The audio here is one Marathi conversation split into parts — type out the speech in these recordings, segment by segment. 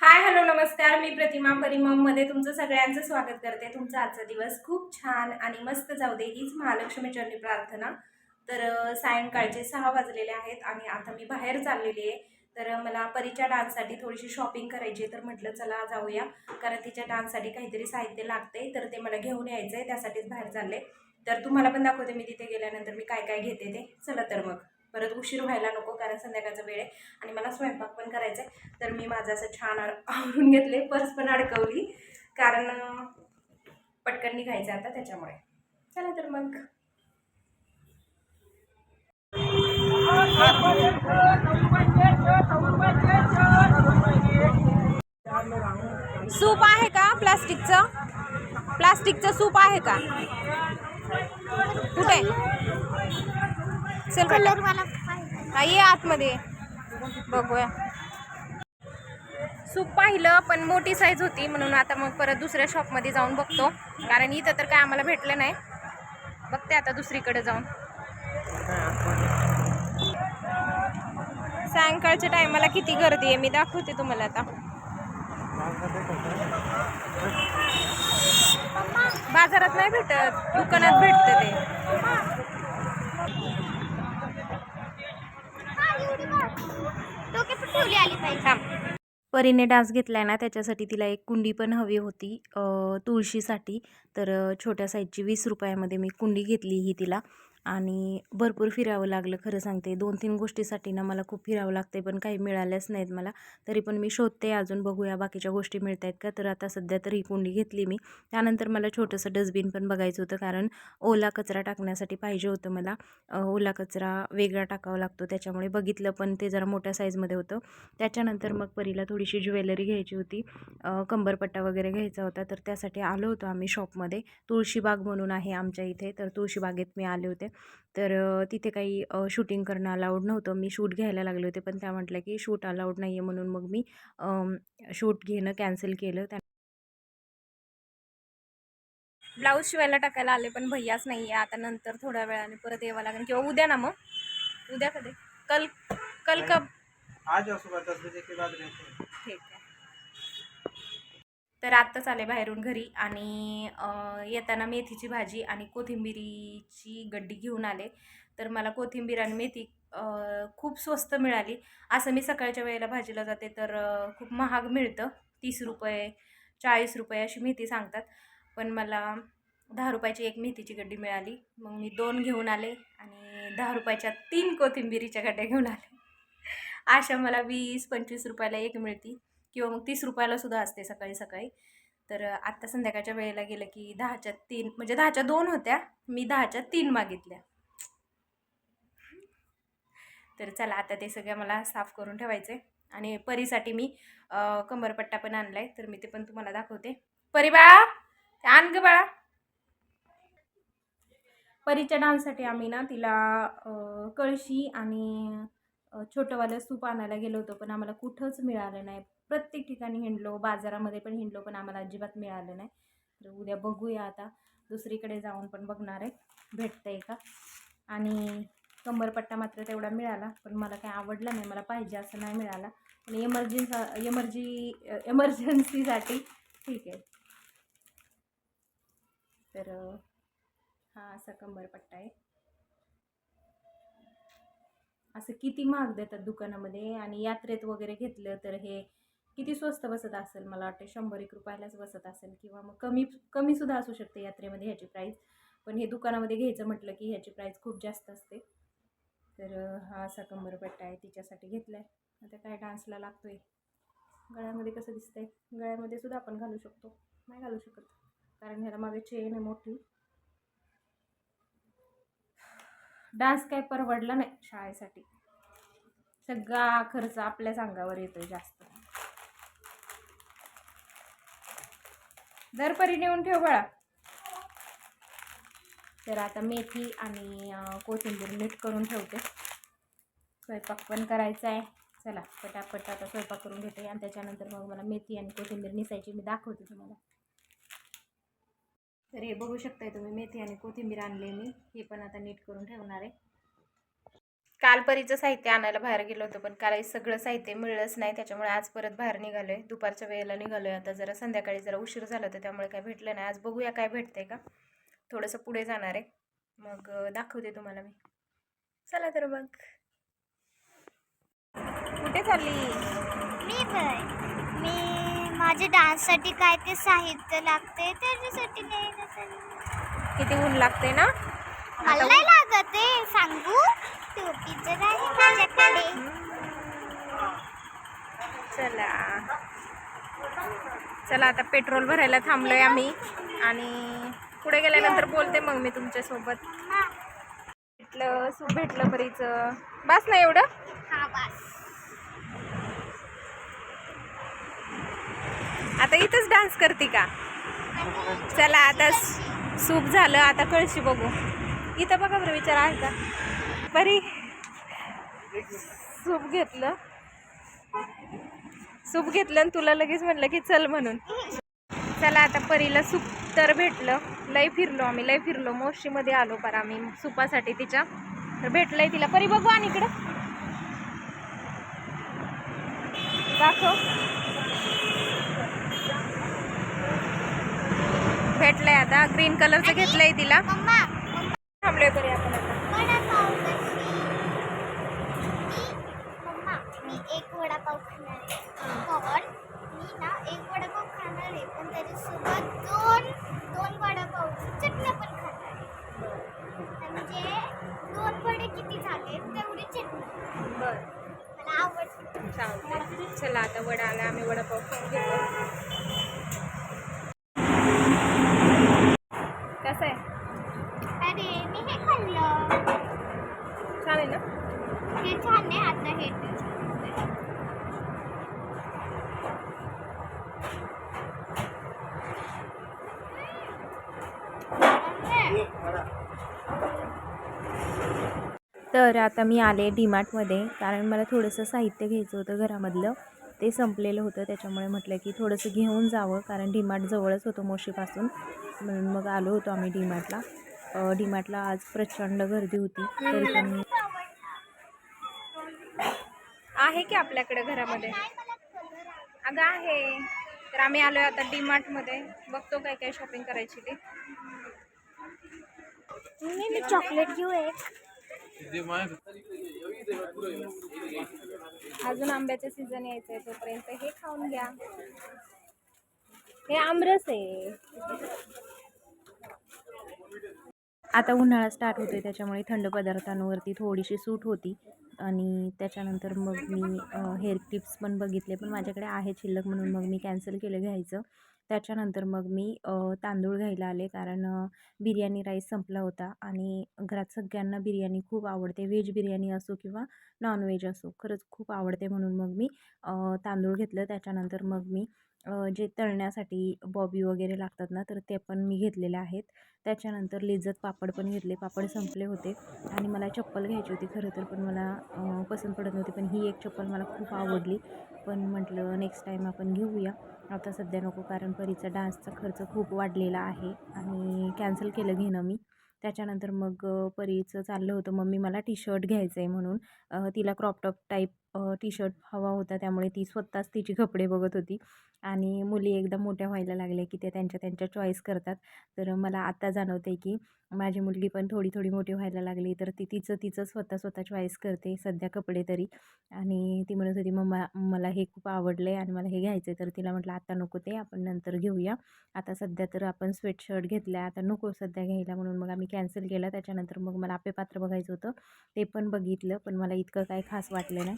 हाय हॅलो नमस्कार. मी प्रतिमा परिमममध्ये तुमचं सगळ्यांचं स्वागत करते. तुमचा आजचा दिवस खूप छान आणि मस्त जाऊ दे हीच महालक्ष्मी चरणी प्रार्थना. तर सायंकाळचे सहा वाजलेले आहेत आणि आता मी बाहेर चाललेली आहे. तर मला परीच्या डान्ससाठी थोडीशी शॉपिंग करायची आहे तर म्हटलं चला जाऊया. कारण तिच्या डान्ससाठी काहीतरी साहित्य लागते तर ते मला घेऊन यायचं आहे त्यासाठीच बाहेर चालले. तर तुम्हाला पण दाखवते मी तिथे गेल्यानंतर मी काय काय घेते ते. चला तर मग. परत उशीर व्हायला नको कारण संध्याकाळचा वेळ आहे. आणि मला स्वयंपाक पण करायचा आहे. तर मी माझं असं छान आवरून घेतले पर्स पण अडकवली. कारण पटकन निघायचं आता त्याच्यामुळे. चला तर मग. सूप आहे का प्लास्टिकचं? प्लास्टिकचं सूप आहे का? कुठे? चल हा, ये आतमध्ये. बघूया. सूप पाहिलं पण मोठी साईज होती म्हणून आता मग परत दुसऱ्या शॉपमध्ये जाऊन बघतो. कारण इथं तर काय आम्हाला भेटलं नाही. बघते आता दुसरीकडे जाऊन. सायंकाळच्या टायमाला किती गर्दी आहे मी दाखवते तुम्हाला आता. बाजारात नाही भेटत दुकानात भेटतं ते. ठेवली आली पाहिजे. परीने डान्स घेतलाय ना त्याच्यासाठी तिला एक कुंडी पण हवी होती तुळशीसाठी. तर छोट्या साईजची वीस रुपयामध्ये मी कुंडी घेतली ही तिला. आणि भरपूर फिरावं लागलं खरं सांगते. दोन तीन गोष्टीसाठी ना मला खूप फिरावं लागते पण काही मिळाल्याच नाहीत मला. तरी पण मी शोधते अजून बघूया बाकीच्या गोष्टी मिळत आहेत का? तर आता सध्या तर ही कुंडी घेतली मी. त्यानंतर मला छोटंसं डस्टबिन पण बघायचं होतं कारण ओला कचरा टाकण्यासाठी पाहिजे होतं मला. ओला कचरा वेगळा टाकावा लागतो त्याच्यामुळे बघितलं पण ते जरा मोठ्या साईजमध्ये होतं. त्याच्यानंतर मग परीला थोडीशी ज्वेलरी घ्यायची होती. कंबरपट्टा वगैरे घ्यायचा होता तर त्यासाठी आलो होतो आम्ही शॉपमध्ये. तुळशीबाग म्हणून आहे आमच्या इथे तर तुळशीबागेत मी आले होते. तर अ, तिथे काही शूटिंग करणं अलाउड नव्हतं. मी शूट घ्यायला लागले होते पण त्या म्हटलं की शूट अलाउड नाही आहे म्हणून मग मी शूट घेणं कॅन्सल केलं. त्या ब्लाऊज शिवायला टाकायला आले पण भैयाच नाही आहे आता नंतर थोड्या वेळाने परत यावं लागेल. किंवा उद्या ना मग? उद्या कधी? कल कल कब? आ जाओ सुबह दस बजे के बाद रहते हैं ठीक आहे. तर आत्ताच आले बाहेरून घरी आणि येताना मेथीची भाजी आणि कोथिंबिरीची गड्डी घेऊन आले. तर मला कोथिंबीर आणि मेथी खूप स्वस्त मिळाली. असं मी सकाळच्या वेळेला भाजीला जाते तर खूप महाग मिळतं. तीस रुपये चाळीस रुपये अशी मेथी सांगतात. पण मला दहा रुपयाची एक मेथीची गड्डी मिळाली. मग मी दोन घेऊन आले आणि दहा रुपयाच्या तीन कोथिंबिरीच्या गड्ड्या घेऊन आले. अशा मला वीस पंचवीस रुपयाला एक मिळती. किंवा मग तीस रुपयाला सुद्धा असते सकाळी सकाळी. तर आत्ता संध्याकाळच्या वेळेला गेलं की दहाच्या तीन म्हणजे दहाच्या दोन होत्या मी दहाच्या तीन मागितल्या. तर चला आता ते सगळं मला साफ करून ठेवायचे आणि परीसाठी मी कंबरपट्टा पण आणलाय तर मी ते पण तुम्हाला दाखवते. परी बाळा आण ग बाळा. परीच्या डान्ससाठी आम्ही ना तिला कळशी आणि छोटंवालं सूप आणायला गेलो होतो पण आम्हाला कुठंच मिळालं नाही. प्रत्येक ठिकाणी हिंडलो बाजारामध्ये पण हिंडलो पण आम्हाला अजिबात मिळालं नाही. तर उद्या बघूया आता. दुसरीकडे जाऊन पण बघणार आहे. भेटतं आहे का? आणि कंबरपट्टा मात्र तेवढा मिळाला पण मला काय आवडला नाही. मला पाहिजे असं नाही मिळाला. आणि एमर्जन्सी एमर्जी एमर्जन्सीसाठी ठीक आहे. तर हा असा कंबरपट्टा आहे. असं किती महाग देतात दुकानामध्ये. आणि यात्रेत वगैरे घेतलं तर हे किती स्वस्त बसत असेल? मला वाटतं शंभर एक रुपयालाच बसत असेल किंवा मग कमी कमीसुद्धा असू शकते यात्रेमध्ये ह्याची प्राईस पण हे दुकानामध्ये घ्यायचं म्हटलं की ह्याची प्राईस खूप जास्त असते. तर हा असा कंबरपट्टा आहे तिच्यासाठी घेतला आहे आता काय डान्सला लागतो आहे गळ्यामध्ये कसं दिसतंय? गळ्यामध्ये सुद्धा आपण घालू शकतो. नाही घालू शकत. कारण ह्याला मागे चेन आहे मोठी. डान्स काय परवडला नाही शाळेसाठी. सगळा खर्च आपल्याच अंगावर येतोय जास्त. दरपरी नेऊन ठेव बळा. तर आता मेथी आणि कोथिंबीर मीठ करून ठेवते. स्वयंपाक पण करायचा आहे. चला पटापट आता स्वयंपाक करून घेते. आणि त्याच्यानंतर मग मला मेथी आणि कोथिंबीर निसायची मी दाखवते तुम्हाला. तर हे बघू शकताय तुम्ही मेथी आणि कोथिंबीर आणले मी. हे पण आता नीट करून ठेवणार आहे. काल परीचं साहित्य आणायला बाहेर गेलो होतो पण काल सगळं साहित्य मिळलंच नाही त्याच्यामुळे आज परत बाहेर निघालोय. दुपारच्या वेळेला निघालोय आता जरा संध्याकाळी जरा उशीर झाला होता त्यामुळे काय भेटलं नाही. आज बघूया काय भेटतंय का? थोडंसं पुढे जाणार आहे. मग दाखवते तुम्हाला मी. चला तर मग. कुठे चालली? मी बर मी माझ्या डान्ससाठी काय ते साहित्य लागते त्याच्यासाठी चालली. किती ऊन लागते ना? मला नाही लागत आहे सांगू? जर आहे माझ्याकडे चला. चला आता पेट्रोल भरायला थांबलोय आम्ही. आणि पुढे गेल्यानंतर बोलते मग मी तुमच्यासोबत. भेटलं सूप भेटलं बरीच बस ना एवढं? आता इथंच डान्स करते का? चला आता सूप झालं. आता कळशी बघू. इथं बघा बरं विचार आहे का? बरी सूप घेतलं. सूप घेतलं आणि तुला लगेच म्हटलं की चल म्हणून. चला आता परीला सूप तर भेटलं. लय फिरलो आम्ही लय फिरलो. मोशीमध्ये आलो पर आम्ही सुपासाठी तिच्या. तर भेटलंय तिला. परी बघू आणि इकडं. दाखव. भेटलंय आता. ग्रीन कलरचं घेतलंय तिला. थांबलोय परी आपण आता वडापाव कशी मी मम्मा मी एक वडापाव खाणार आहे पण मी ना एक वडापाव खाणार आहे पण त्याच्यासोबत दोन दोन वडापावची चटण्या पण खाणार आहे म्हणजे दोन वडे किती झाले तेवढी चटणी बरं. मला आवडते. चला आता वडा आला आम्ही वडापाव खाऊन घेतो कसं आहे अरे मी हे खाल्लं छान आहे ना हे छान आहे आता हे तर आता मी आले डीमार्टमध्ये कारण मला थोडंसं साहित्य घ्यायचं होतं घरामधलं. ते संपलेलं होतं त्याच्यामुळे म्हटलं की थोडंसं घेऊन जावं कारण डीमार्ट जवळच होतं मोशीपासून. म्हणून मग आलो होतो आम्ही डीमार्टला. डीमार्टला आज प्रचंड गर्दी होती तरी पण आहे की आपल्याकडे घरामध्ये? अगं आहे. तर आम्ही आलोय आता डीमार्टमध्ये. बघतो काय काय शॉपिंग करायची ते. मी मी चॉकलेट घेऊ एक. अजून आंब्याचं सीझन यायचं आहे तोपर्यंत हे खाऊन घ्या. हे आमरस आहे. आता उन्हाळा स्टार्ट होतोय त्याच्यामुळे थंड पदार्थांवरती थोडीशी सूट होती. आणि त्याच्यानंतर मग मी हेअर क्लिप्स पण बघितले पण माझ्याकडे आहे शिल्लक म्हणून मग मी कॅन्सल केलं घ्यायचं. त्याच्यानंतर मग मी तांदूळ घ्यायला आले. कारण बिर्याणी राईस संपला होता आणि घरात सगळ्यांना बिर्याणी खूप आवडते. व्हेज बिर्याणी असो किंवा नॉनव्हेज असो खरंच खूप आवडते म्हणून मग मी तांदूळ घेतलं. त्याच्यानंतर मग मी जे तळण्यासाठी बॉबी वगैरे लागतात ना तर ते पण मी घेतलेले आहेत. त्याच्यानंतर लिज्जत पापड पण घेतले. पापड संपले होते आणि मला चप्पल घ्यायची होती. खरं तर पण मला पसंत पडत नव्हती. पण ही एक चप्पल मला खूप आवडली. पण म्हटलं नेक्स्ट टाईम आपण घेऊया. आता सध्या नको कारण परीचा डान्सचा खर्च खूप वाढलेला आहे आणि कॅन्सल केलं घेणं मी. त्याच्यानंतर मग परीचं चाललं होतं. मम्मी मला टी शर्ट घ्यायचं आहे म्हणून तिला क्रॉपटॉप टाईप टी शर्ट हवा होता त्यामुळे ती स्वतःच तिची कपडे बघत होती. आणि मुली एकदा मोठ्या व्हायला लागल्या की ते त्यांच्या त्यांच्या चॉईस करतात. तर मला आत्ता जाणवते की माझी मुलगी पण थोडी थोडी मोठी व्हायला लागली तर ती तिचं तिचं स्वतः स्वतः चॉईस करते सध्या कपडे तरी. आणि ती म्हणत होती मम्मा मला हे खूप आवडलं आहे आणि मला हे घ्यायचं आहे तर तिला म्हटलं आता नको ते आपण नंतर घेऊया. आता सध्या तर आपण स्वेटशर्ट घेतला आहे आता नको सध्या घ्यायला म्हणून मग आम्ही कॅन्सल केलं. त्याच्यानंतर मग मला आपे पात्र बघायचं होतं. ते पण बघितलं पण मला इतकं काही खास वाटलं नाही.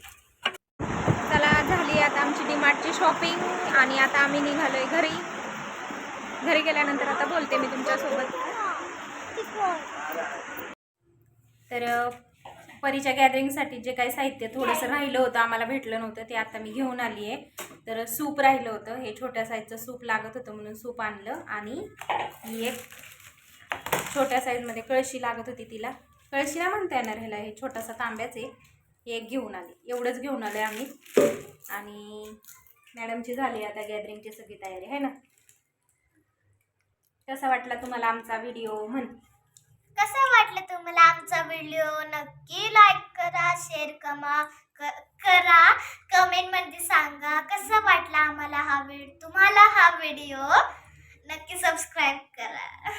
झाली आता आमची डीमार्टची शॉपिंग आणि आता आम्ही निघालोय घरी. घरी गेल्यानंतर आता बोलते मी तुमच्यासोबत. तर परीच्या गॅदरिंगसाठी जे काही साहित्य थोडंसं राहिलं होतं आम्हाला भेटलं नव्हतं ते आता मी घेऊन आली आहे. तर सूप राहिलं होतं. हे छोट्या साईजचं सूप लागत होतं म्हणून सूप आणलं आणि ही एक छोट्या साईजमध्ये कळशी लागत होती तिला. कळशीला म्हणता येणार ह्याला हे छोटासा तांब्याचे आहे. एक घेऊन आले. एवढंच घेऊन आले आम्ही. आणि मॅडमची झाली आता गॅदरिंगची सगळी तयारी आहे ना? कसा वाटला तुम्हाला आमचा व्हिडिओ म्हण? कसं वाटलं तुम्हाला आमचा व्हिडिओ? नक्की लाईक करा शेअर कमा करा. कमेंटमध्ये सांगा कसा वाटला आम्हाला हा व्हिडिओ तुम्हाला हा व्हिडिओ? नक्की सबस्क्राईब करा.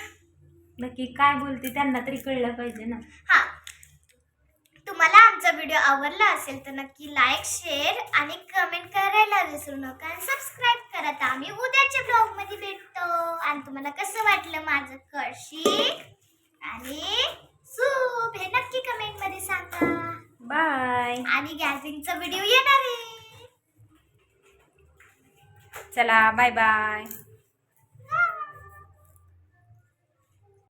नक्की काय बोलते त्यांना तरी कळलं पाहिजे ना. हा. तुम्हाला आमचा व्हिडिओ आवडला असेल तर नक्की लाईक शेअर आणि कमेंट करायला विसरू नका. आणि सबस्क्राईब करा तर आम्ही उद्याच्या ब्लॉगमध्ये भेटतो. आणि तुम्हाला कसं वाटलं माझं कशी आणि सूप हे नक्की कमेंटमध्ये सांगा. बाय आणि गॅदरिंगचा व्हिडिओ येणार आहे. चला बाय बाय